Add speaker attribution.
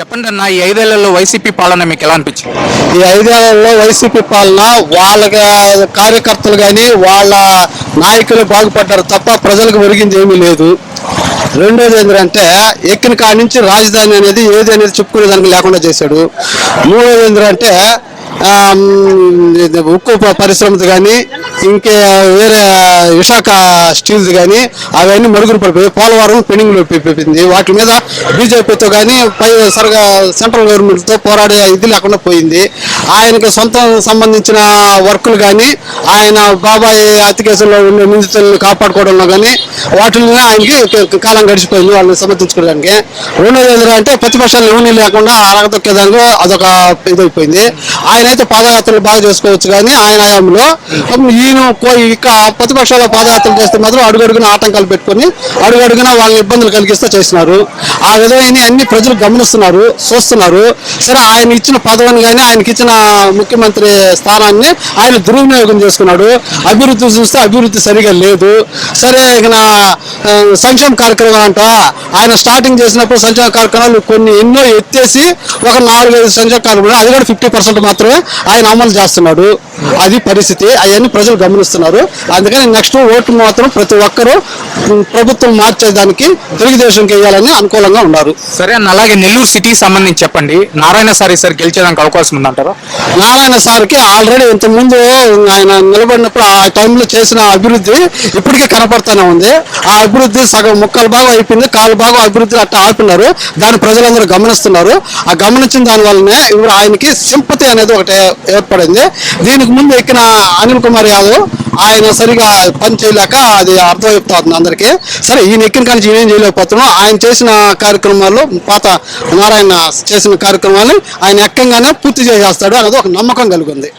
Speaker 1: చెప్పండి అన్న ఈ ఐదేళ్ళలో వైసీపీ పాలన మీకు ఎలా అనిపించింది?
Speaker 2: ఈ ఐదేళ్ళలో వైసీపీ పాలన వాళ్ళ కార్యకర్తలు కానీ వాళ్ళ నాయకులు బాగుపడ్డారు తప్ప ప్రజలకు ఒరిగింది ఏమీ లేదు. రెండోది ఏంటంటే ఎక్కిన కాడి నుంచి రాజధాని అనేది ఏది అనేది చెప్పుకునే దానికి లేకుండా చేశాడు. మూడోది ఏంటంటే ఉక్కు పరిశ్రమతో కానీ ఇంకే వేరే విశాఖ స్టీల్స్ కానీ అవన్నీ మరుగులు పడిపోయి పోలవరం పెండింగ్లో పెప్పింది వాటి మీద బీజేపీతో కానీ పై సరిగా సెంట్రల్ గవర్నమెంట్తో పోరాడే ఇది లేకుండా పోయింది. ఆయనకి సొంత సంబంధించిన వర్కులు కానీ ఆయన బాబాయ్ హత్య కేసులో ఉన్న నిందితులను కాపాడుకోవడంలో కానీ వాటిని ఆయనకి కాలం గడిచిపోయింది వాళ్ళని సమర్థించుకోవడానికి. రెండోది ఏంటంటే ప్రతిపక్షాలు ఎవరిని లేకుండా అరగదొక్కేదానికి అదొక ఇదైపోయింది. ఆయన అయితే పాదయాత్రలు బాగా చేసుకోవచ్చు కానీ ఆయన హయాంలో ఈ కో- ఇక ప్రతిపక్షాల పాదయాత్రలు చేస్తే మాత్రం అడుగడుగున ఆటంకాలు పెట్టుకొని అడుగడుగున వాళ్ళని ఇబ్బందులు కలిగిస్తూ చేసినారు ఆ విధమైన అన్ని ప్రజలు గమనిస్తున్నారు చూస్తున్నారు. సరే ఆయన ఇచ్చిన పదవిని కానీ ఆయనకి ఇచ్చిన ముఖ్యమంత్రి స్థానాన్ని ఆయన దుర్వినియోగం చేసుకున్నాడు. అభివృద్ధి చూస్తే అభివృద్ధి సరిగా లేదు. సరే ఇక నా, సంక్షేమ కార్యక్రమం అంట ఆయన స్టార్టింగ్ చేసినప్పుడు సంక్షేమ కార్యక్రమాలు కొన్ని ఎన్నో ఎత్తేసి ఒక నాలుగైదు సంక్షేమ కార్యక్రమాలు అది కూడా ఫిఫ్టీ పర్సెంట్ మాత్రమే ఆయన అమలు చేస్తున్నాడు. అది పరిస్థితి. అవన్నీ ప్రజలు గమనిస్తున్నారు. అందుకని నెక్స్ట్ ఓటు మాత్రం ప్రతి ఒక్కరూ ప్రభుత్వం మార్చేదానికి తెలుగుదేశంకి వేయాలని అనుకూలంగా ఉన్నారు.
Speaker 1: సరే అన్న అలాగే నెల్లూరు సిటీకి సంబంధించి చెప్పండి. నారాయణ సార్ ఈసారి గెలిచేదానికి అవకాశం ఉందంటారా?
Speaker 2: నారాయణ సార్కి ఆల్రెడీ ఇంతకుముందు ఆయన నిలబడినప్పుడు ఆ టైంలో చేసిన అభివృద్ధి ఇప్పటికే కనపడుతూనే ఉంది. ఆ అభివృద్ధి సగం ముక్కల భాగం అయిపోయింది కాలు భాగం అభివృద్ధి అట్లా ఆపినారు. దాన్ని ప్రజలందరూ గమనిస్తున్నారు. ఆ గమనించిన దాని వల్లనే ఇప్పుడు ఆయనకి సింపతి అనేది ఒకటి ఏర్పడింది. దీనికి ముందు ఎక్కిన అనిల్ కుమార్ యాదవ్ ఆయన సరిగా పని చేయలేక అది అర్థమైపోతుంది అందరికీ. సరే ఈయన ఎక్కిన కానీ ఈయన ఏం చేయలేకపోతున్నాం ఆయన చేసిన కార్యక్రమాల్లో పాత నారాయణ చేసిన కార్యక్రమాలు ఆయన ఎక్కంగానే పూర్తి చేసేస్తాడు అనేది ఒక నమ్మకం కలిగింది